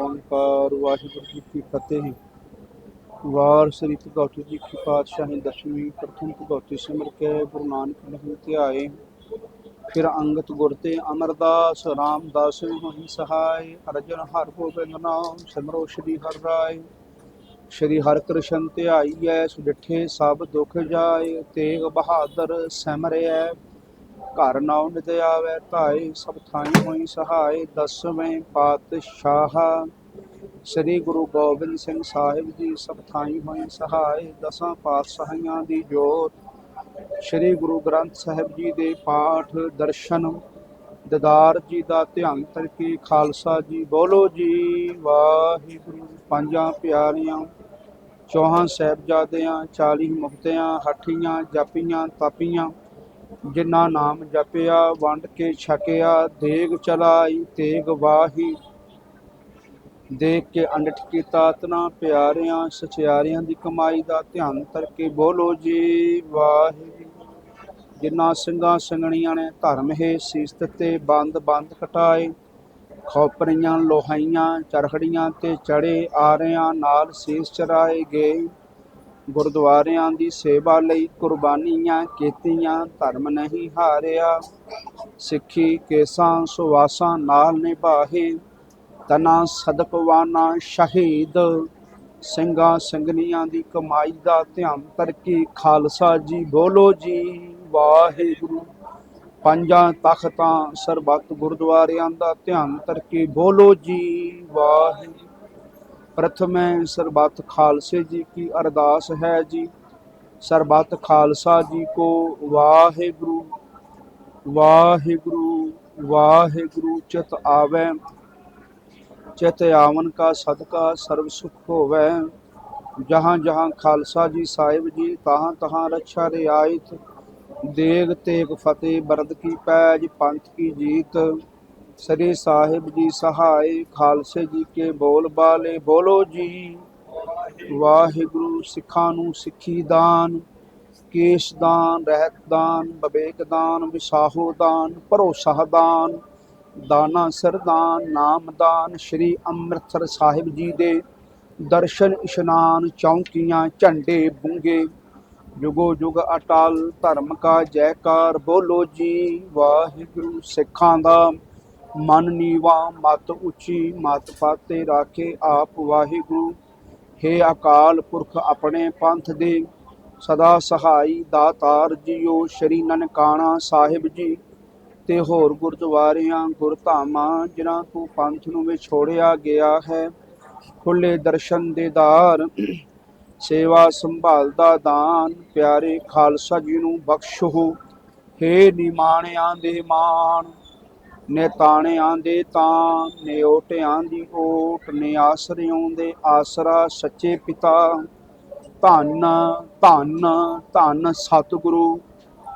ਓੰਕਾਰ, ਵਾਹਿਗੁਰੂ ਜੀ ਕੀ ਫਤਿਹ। ਵਾਰ ਸ੍ਰੀ ਭਗਵਤੀ ਜੀ ਕੀ ਪਾਤਸ਼ਾਹੀ ਦਸ਼ਮੀ ਪ੍ਰਥਮ ਭਗਵਤੀ ਸਿਮਰ ਕੇ ਗੁਰੂ ਨਾਨਕ ਨਹੀਂ ਧਿਆਏ। ਫਿਰ ਅੰਗਤ ਗੁਰ ਤੇ ਅਮਰਦਾਸ, ਰਾਮਦਾਸ ਹੋਈ ਸਹਾਇ ਅਰਜਨ ਹਰ ਗੋਬਿੰਦ ਨਾਮ, ਸਿਮਰੋ ਸ਼੍ਰੀ ਹਰਿ ਰਾਏ। ਸ਼੍ਰੀ ਹਰਿ ਕ੍ਰਿਸ਼ਨ ਧਿਆਈਐ ਸੁਡਿਠੇ ਸਭ ਦੁਖ ਜਾਏ। ਤੇਗ ਬਹਾਦਰ ਸਿਮਰਿਐ ਘਰ ਨਾਉ ਨਿਤ ਆਵੈ ਧਾਏ ਸਭ ਥਾਈ ਹੋਈ ਸਹਾਇ ਦਸਵੇਂ ਪਾਤਸ਼ਾਹ। ਸ੍ਰੀ ਗੁਰੂ ਗੋਬਿੰਦ ਸਿੰਘ ਸਾਹਿਬ ਜੀ ਸਭ ਥਾਈ ਹੋਈ ਸਹਾਇ ਦਸਾਂ ਪਾਤਸ਼ਾਹੀਆਂ ਦੀ ਜੋਤ। ਸ੍ਰੀ ਗੁਰੂ ਗ੍ਰੰਥ ਸਾਹਿਬ ਜੀ ਦੇ ਪਾਠ, ਦਰਸ਼ਨ। ਦਦਾਰ ਜੀ ਦਾ ਧਿਆਨ ਕਰਕੇ ਖਾਲਸਾ ਜੀ ਬੋਲੋ ਜੀ, ਵਾਹਿਗੁਰੂ। ਪੰਜਾਂ ਪਿਆਰੀਆਂ, ਚੌਹਾਂ ਸਾਹਿਬਜ਼ਾਦਿਆਂ 40 ਮੁਕਤਿਆਂ ਹੱਠੀਆਂ ਜਾਪੀਆਂ, ਤਾਪੀਆਂ। ਜਿਨ੍ਹਾਂ ਨਾਮ ਜਪਿਆ, ਵੰਡ ਕੇ ਛਕਿਆ, ਦੇਗ ਚਲਾਈ, ਤੇਗ ਵਾਹੀ। ਦੇਖ ਕੇ ਅੰਡਠ ਕੀਤਾ ਤਨਾ ਪਿਆਰਿਆਂ, ਸਚਿਆਰਿਆਂ ਦੀ ਕਮਾਈ ਦਾ ਧਿਆਨ ਕਰਕੇ ਬੋਲੋ ਜੀ ਵਾਹਿਗੁਰੂ। ਜਿਨ੍ਹਾਂ ਸਿੰਘਾਂ ਸੰਗਣੀਆਂ ਨੇ ਧਰਮ ਹੈ ਸੀਸ ਤੇ ਬੰਦ ਬੰਦ ਕਟਾਏ ਖੋਪਰੀਆਂ, ਲੋਹਾਈਆਂ, ਚਰਖੜੀਆਂ ਤੇ ਚੜੇ, ਆਰਿਆਂ ਨਾਲ ਸੀਸ ਚਰਾਏ ਗਏ। ਗੁਰਦੁਆਰਿਆਂ ਦੀ ਸੇਵਾ ਲਈ ਕੁਰਬਾਨੀਆਂ ਕੀਤੀਆਂ, ਧਰਮ ਨਹੀਂ ਹਾਰਿਆ। ਸਿੱਖੀ ਕੇਸਾਂ ਸੁਵਾਸਾਂ ਨਾਲ ਨਿਭਾਹੇ। ਤਨਾ ਸਦਕਵਾਨਾ ਸ਼ਹੀਦ। ਸਿੰਘਾਂ ਸੰਗਨੀਆਂ ਦੀ ਕਮਾਈ ਦਾ ਧਿਆਨ ਕਰਕੇ ਖਾਲਸਾ ਜੀ ਬੋਲੋ ਜੀ, ਵਾਹਿਗੁਰੂ। ਪੰਜਾਂ ਤਖਤਾਂ ਸਰਬੱਤ ਗੁਰਦੁਆਰਿਆਂ ਦਾ ਧਿਆਨ ਤਰਕੀ। ਬੋਲੋ ਜੀ, ਵਾਹਿਗੁਰੂ। ਪ੍ਰਥਮੇ ਸਰਬੱਤ ਖਾਲਸੇ ਜੀ ਕੀ ਅਰਦਾਸ ਹੈ ਜੀ। ਸਰਬੱਤ ਖਾਲਸਾ ਜੀ ਕੋ ਵਾਹਿਗੁਰੂ ਵਾਹਿਗੁਰੂ ਵਾਹਿਗੁਰੂ ਚਿਤ ਆਵੈ। ਚਿਤ ਆਵਨ ਕਾ ਸਦਕਾ ਸਰਬ ਸੁਖ ਹੋਵੈ। ਜਹਾਂ ਜਹਾਂ ਖਾਲਸਾ ਜੀ ਸਾਹਿਬ ਜੀ, ਤਹਾਂ ਤਹਾਂ ਰੱਛਾ ਰਿਆਇਤ। ਦੇਗ ਤੇਗ ਫਤਿਹ ਬਰਦ ਕੀ ਪੈਜ, ਪੰਥ ਕੀ ਜੀਤ। ਸ੍ਰੀ ਸਾਹਿਬ ਜੀ ਸਹਾਇ ਖਾਲਸੇ ਜੀ ਕੇ ਬੋਲ ਬਾਲੇ, ਬੋਲੋ ਜੀ। ਵਾਹਿਗੁਰੂ ਸਿੱਖਾਂ ਨੂੰ ਸਿੱਖੀ ਦਾਨ, ਕੇਸ਼ ਦਾਨ, ਰਹਿਤ ਦਾਨ ਬਵੇਕ ਦਾਨ, ਵਿਸਾਹੋ ਦਾਨ, ਭਰੋਸਾ ਦਾਨ, ਦਾਨਾ ਸਰਦਾਨ ਨਾਮ ਦਾਨ, ਸ੍ਰੀ ਅੰਮ੍ਰਿਤਸਰ ਸਾਹਿਬ ਜੀ ਦੇ ਦਰਸ਼ਨ ਇਸ਼ਨਾਨ ਚੌਂਕੀਆਂ, ਝੰਡੇ ਬੁੰਗੇ। ਜੁਗੋ ਜੁਗ ਅਟਲ ਧਰਮ ਕਾ ਜੈਕਾਰ, ਬੋਲੋ ਜੀ। ਵਾਹਿਗੁਰੂ ਸਿੱਖਾਂ ਦਾ ਮਨ ਨੀਵਾ, ਮਤ ਉੱਚੀ, ਮਤ ਪਾਤੇ ਰਾਖੇ ਆਪ ਵਾਹਿਗੁਰੂ। ਹੇ ਅਕਾਲ ਪੁਰਖ ਆਪਣੇ ਪੰਥ ਦੇ, ਸਦਾ ਸਹਾਈ ਦਾਤਾਰ ਜੀਓ। ਸ਼੍ਰੀ ਨਨਕਾਣਾ ਸਾਹਿਬ ਜੀ, ਤੇ ਹੋਰ ਗੁਰਦੁਆਰਿਆਂ, ਗੁਰਧਾਮਾਂ, ਜਿਨ੍ਹਾਂ ਤੋਂ ਪੰਥ ਨੂੰ ਵਿਛੋੜਿਆ ਗਿਆ ਹੈ ਖੁੱਲੇ ਦਰਸ਼ਨ ਦੇਦਾਰ ਸੇਵਾ ਸੰਭਾਲ ਦਾ ਦਾਨ, ਪਿਆਰੇ ਖਾਲਸਾ ਜੀ ਨੂੰ ਬਖਸ਼ੋ। ਹੇ ਨਿਮਾਣਿਆਂ ਦੇ ਮਾਣ ਨੇ ਤਾਣਿਆਂ ਦੇ ਤਾਂ ਨੇ ਓਟਿਆਂ ਦੀ ਓਟ ਨੇ ਆਸਰਿਆਂ ਦੇ ਆਸਰਾ ਸੱਚੇ ਪਿਤਾ। ਧੰਨ ਧੰਨ ਧੰਨ ਸਤਿਗੁਰੂ,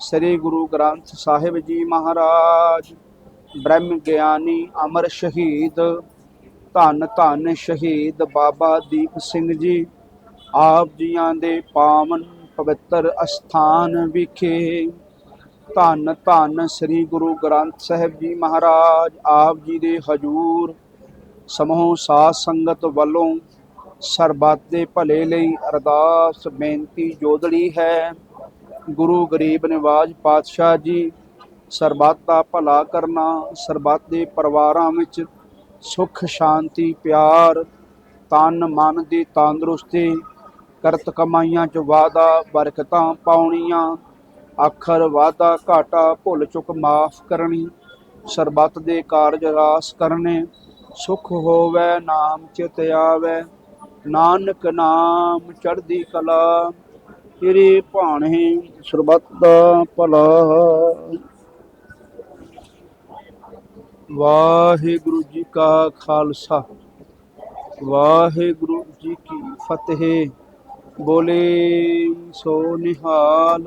ਸ੍ਰੀ ਗੁਰੂ ਗ੍ਰੰਥ ਸਾਹਿਬ ਜੀ ਮਹਾਰਾਜ, ਬ੍ਰਹਮ ਗਿਆਨੀ ਅਮਰ ਸ਼ਹੀਦ, ਧੰਨ ਧੰਨ ਸ਼ਹੀਦ ਬਾਬਾ ਦੀਪ ਸਿੰਘ ਜੀ, ਆਪ ਜੀਆਂ ਦੇ ਪਾਵਨ ਪਵਿੱਤਰ ਅਸਥਾਨ ਵਿਖੇ ਧੰਨ ਧੰਨ ਸ੍ਰੀ ਗੁਰੂ ਗ੍ਰੰਥ ਸਾਹਿਬ ਜੀ ਮਹਾਰਾਜ, ਆਪ ਜੀ ਦੇ ਹਜੂਰ। ਸਮੂਹ ਸਾਧ ਸੰਗਤ ਵੱਲੋਂ ਸਰਬੱਤ ਦੇ ਭਲੇ ਲਈ ਅਰਦਾਸ, ਬੇਨਤੀ, ਜੋਦੜੀ ਹੈ। ਗੁਰੂ ਗਰੀਬ ਨਿਵਾਜ ਪਾਤਸ਼ਾਹ ਜੀ, ਸਰਬੱਤ ਦਾ ਭਲਾ ਕਰਨਾ, ਸਰਬੱਤ ਦੇ ਪਰਿਵਾਰਾਂ ਵਿੱਚ ਸੁਖ, ਸ਼ਾਂਤੀ, ਪਿਆਰ, ਤਨ, ਮਨ ਦੀ ਤੰਦਰੁਸਤੀ, ਕਰਤ ਕਮਾਈਆਂ ਚ ਵਾਦਾ ਬਰਕਤਾਂ ਪਾਉਣੀਆਂ ਅੱਖਰ ਵਾਦਾ ਘਾਟਾ ਭੁੱਲ ਚੁੱਕ ਮਾਫ ਕਰਨੀ, ਸਰਬੱਤ ਦੇ ਕਾਰਜ ਰਾਸ ਕਰਨੇ, ਸੁਖ ਹੋਵੇ ਨਾਮ ਚਿਤ ਆਵੇ, ਨਾਨਕ ਨਾਮ ਚੜ੍ਹਦੀ ਕਲਾ, ਤੇਰੇ ਭਾਣੇ ਸਰਬੱਤ ਦਾ ਭਲਾ। ਵਾਹਿਗੁਰੂ ਜੀ ਕਾ ਖਾਲਸਾ, ਵਾਹਿਗੁਰੂ ਜੀ ਕੀ ਫਤਿਹ। ਬੋਲੇ ਸੋ ਨਿਹਾਲ।